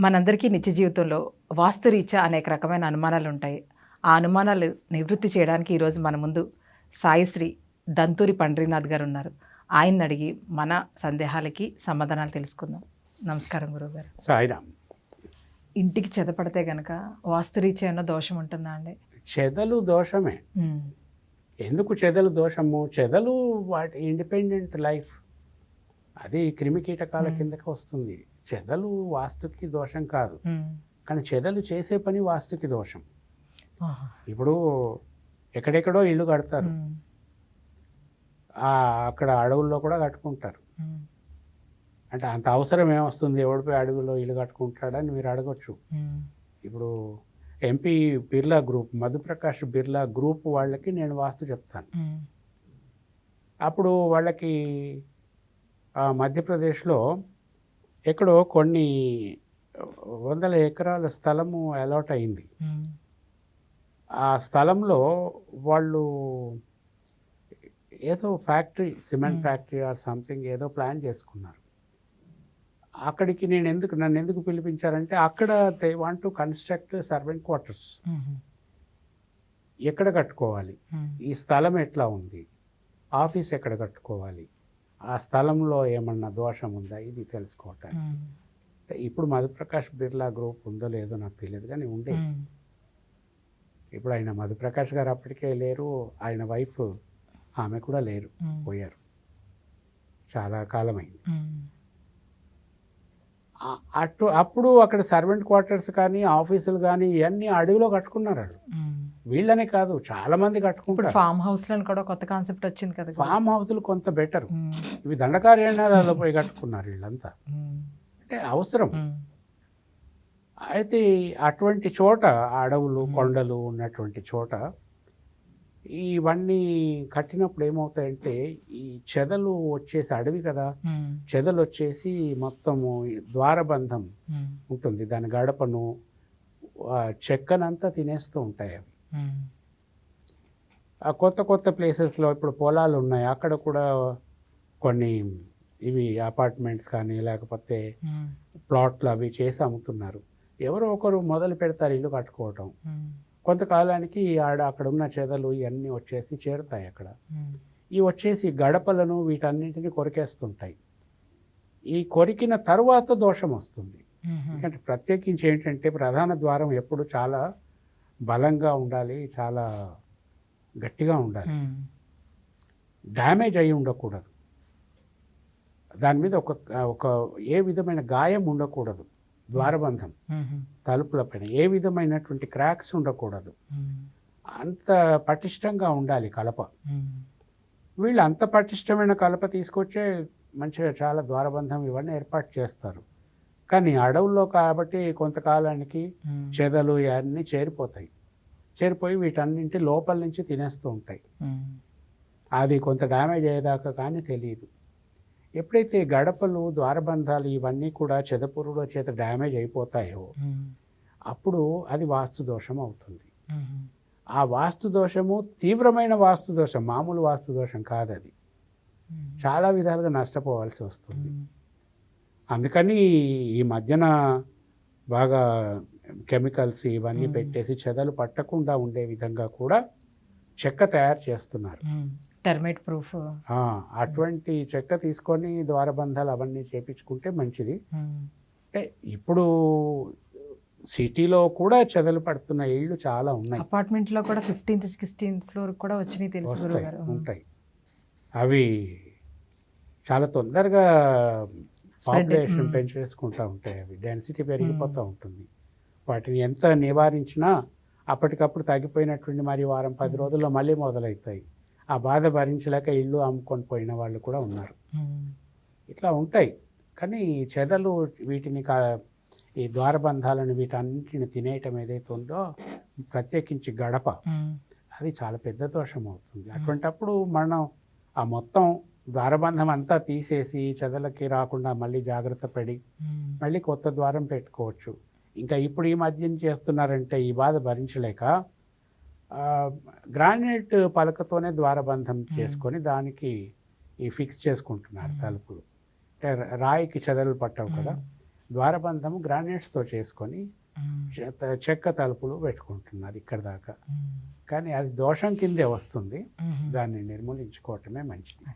మనందరికీ నిత్య జీవితంలో వాస్తురీత్యా అనేక రకమైన అనుమానాలు ఉంటాయి. ఆ అనుమానాలు నివృత్తి చేయడానికి ఈరోజు మన ముందు సాయిశ్రీ దంతూరి పండ్రీనాథ్ గారు ఉన్నారు. ఆయన్ని అడిగి మన సందేహాలకి సమాధానాలు తెలుసుకుందాం. నమస్కారం గురువుగారు. సాయిరామ్. ఇంటికి చెదపడితే గనక వాస్తురీత్యా ఏమన్నా దోషం ఉంటుందా అండి? చెదలు దోషమే. ఎందుకు చెదలు దోషము? చెదలు వాటి ఇండిపెండెంట్ లైఫ్ అది క్రిమి కీటకాల Hmm. కిందకి వస్తుంది. చెదలు వాస్తుకి దోషం కాదు. కానీ చెదలు చేసే పని వాస్తుకి దోషం. ఇప్పుడు ఎక్కడెక్కడో ఇల్లు కడతారు. అక్కడ అడవుల్లో కూడా కట్టుకుంటారు. అంటే అంత అవసరం ఏమొస్తుంది? ఎవడిపోయి అడవుల్లో ఇల్లు కట్టుకుంటాడని మీరు అడగొచ్చు. ఇప్పుడు MP Birla group Madhuprakash Birla group వాళ్ళకి నేను వాస్తు చెప్తాను. అప్పుడు వాళ్ళకి మధ్యప్రదేశ్లో ఎక్కడో కొన్ని వందల ఎకరాల స్థలము అలాట్ అయింది. ఆ స్థలంలో వాళ్ళు ఏదో factory cement. Factory or something ఏదో ప్లాన్ చేసుకున్నారు. అక్కడికి నేను ఎందుకు నన్ను ఎందుకు పిలిపించారంటే అక్కడ they want to construct servant quarters. ఎక్కడ కట్టుకోవాలి? ఈ స్థలం ఎట్లా ఉంది? ఆఫీస్ ఎక్కడ కట్టుకోవాలి? ఆ స్థలంలో ఏమన్నా దోషం ఉందా? ఇది తెలుసుకోవటానికి. ఇప్పుడు మధుప్రకాష్ బిర్లా గ్రూప్ ఉందో లేదో నాకు తెలియదు కానీ ఉండే. ఇప్పుడు ఆయన మధుప్రకాష్ గారు అప్పటికే లేరు ఆయన వైఫ్ ఆమె కూడా లేరు పోయారు. చాలా కాలమైంది. అటు అప్పుడు అక్కడ సర్వెంట్ క్వార్టర్స్ కానీ ఆఫీసులు కానీ ఇవన్నీ అడవిలో కట్టుకున్నారు వాళ్ళు. వీళ్ళనే కాదు చాలా మంది కట్టుకుంటారు. ఫామ్ హౌస్లో కూడా కొత్త కాన్సెప్ట్ వచ్చింది కదా. ఫామ్ హౌస్లు కొంత బెటర్. ఇవి దండకార్యాలలో పోయి కట్టుకున్నారు వీళ్ళంతా. అంటే అవసరం. అయితే అటువంటి చోట అడవులు. కొండలు ఉన్నటువంటి చోట ఇవన్నీ కట్టినప్పుడు ఏమవుతాయంటే ఈ చెదలు వచ్చేసి అడవి కదా చెదలు వచ్చేసి మొత్తము ద్వారబంధం ఉంటుంది. దాని గడపను చెక్కనంతా తినేస్తూ ఉంటాయి అవి. ఆ కొత్త కొత్త ప్లేసెస్లో ఇప్పుడు పొలాలు ఉన్నాయి. అక్కడ కూడా కొన్ని ఇవి అపార్ట్మెంట్స్ కానీ లేకపోతే ప్లాట్లు అవి చేసి అమ్ముతున్నారు. ఎవరో ఒకరు మొదలు పెడతారు ఇల్లు కట్టుకోవటం. ఉమ్, కొంతకాలానికి ఆడ అక్కడ ఉన్న చెదలు ఇవన్నీ వచ్చేసి చేరుతాయి అక్కడ. ఈ వచ్చేసి గడపలను వీటన్నింటిని కొరికేస్తుంటాయి. ఈ కొరికిన తరువాత దోషం వస్తుంది. ఎందుకంటే ప్రత్యేకించి ఏంటంటే ప్రధాన ద్వారం ఎప్పుడు చాలా బలంగా ఉండాలి చాలా గట్టిగా ఉండాలి. డ్యామేజ్ అయి ఉండకూడదు. దాని మీద ఒక ఒక ఏ విధమైన గాయం ఉండకూడదు. ద్వారబంధం తలుపుల పైన ఏ విధమైనటువంటి క్రాక్స్ ఉండకూడదు. అంత పటిష్టంగా ఉండాలి కలప. వీళ్ళు అంత పటిష్టమైన కలప తీసుకొచ్చే మంచిగా చాలా ద్వారబంధం ఇవన్నీ ఏర్పాటు చేస్తారు. కానీ అడవుల్లో కాబట్టి కొంతకాలానికి చెదలు ఇవన్నీ చేరిపోతాయి. చేరిపోయి వీటన్నింటి లోపల నుంచి తినేస్తూ ఉంటాయి. అది కొంత డ్యామేజ్ అయ్యేదాకా కానీ తెలియదు. ఎప్పుడైతే గడపలు ద్వారబంధాలు ఇవన్నీ కూడా చెదపురుగుల చేత డ్యామేజ్ అయిపోతాయో అప్పుడు అది వాస్తు దోషం అవుతుంది. ఆ వాస్తు దోషము తీవ్రమైన వాస్తు దోషం మామూలు వాస్తు దోషం కాదు అది చాలా విధాలుగా నష్టపోవాల్సి వస్తుంది. అందుకని ఈ మధ్యన బాగా కెమికల్స్ ఇవన్నీ. పెట్టేసి చెదలు పట్టకుండా ఉండే విధంగా కూడా చెక్క తయారు చేస్తున్నారు. Termite proof. అటువంటి చెక్క తీసుకొని ద్వారబంధాలు అవన్నీ చేపించుకుంటే మంచిది. అంటే ఇప్పుడు సిటీలో కూడా చెదలు పడుతున్న ఇళ్ళు చాలా ఉన్నాయి. అపార్ట్మెంట్లో కూడా ఫిఫ్టీన్త్ సిక్స్టీన్త్ ఫ్లోర్ కూడా వచ్చినాయి తెలుసు ఉంటాయి. అవి చాలా తొందరగా పాపులేషన్ మ్మ్. పెంచేసుకుంటూ ఉంటాయి అవి. డెన్సిటీ పెరిగిపోతూ ఉంటుంది. వాటిని ఎంత నివారించినా అప్పటికప్పుడు తగ్గిపోయినటువంటి మరి వారం పది మ్మ్. రోజుల్లో మళ్ళీ మొదలవుతాయి ఆ బాధ భరించలేక ఇల్లు అమ్ముకొని పోయిన వాళ్ళు కూడా ఉన్నారు. ఇట్లా ఉంటాయి. కానీ చెదలు వీటిని కా ఈ ద్వారబంధాలను వీటన్నిటిని తినేయటం ఏదైతే ఉందో ప్రత్యేకించి గడప. అది చాలా పెద్ద దోషం అవుతుంది. అటువంటప్పుడు మనం ఆ మొత్తం ద్వారబంధం అంతా తీసేసి చెదలకి రాకుండా మళ్ళీ జాగ్రత్త పడి మళ్ళీ కొత్త ద్వారం పెట్టుకోవచ్చు. ఇంకా ఇప్పుడు ఈ మధ్య చేస్తున్నారంటే ఈ బాధ భరించలేక గ్రానైట్ పలకతోనే ద్వారబంధం చేసుకొని దానికి ఈ ఫిక్స్ చేసుకుంటున్నారు. తలుపులు. అంటే రాయికి చెదలు పట్టవు కదా. ఉమ్, ద్వారబంధము గ్రానైట్స్తో చేసుకొని చెక్క తలుపులు పెట్టుకుంటున్నారు ఇక్కడ దాకా. కానీ అది దోషం కిందే వస్తుంది. దాన్ని నిర్మూలించుకోవటమే మంచిది.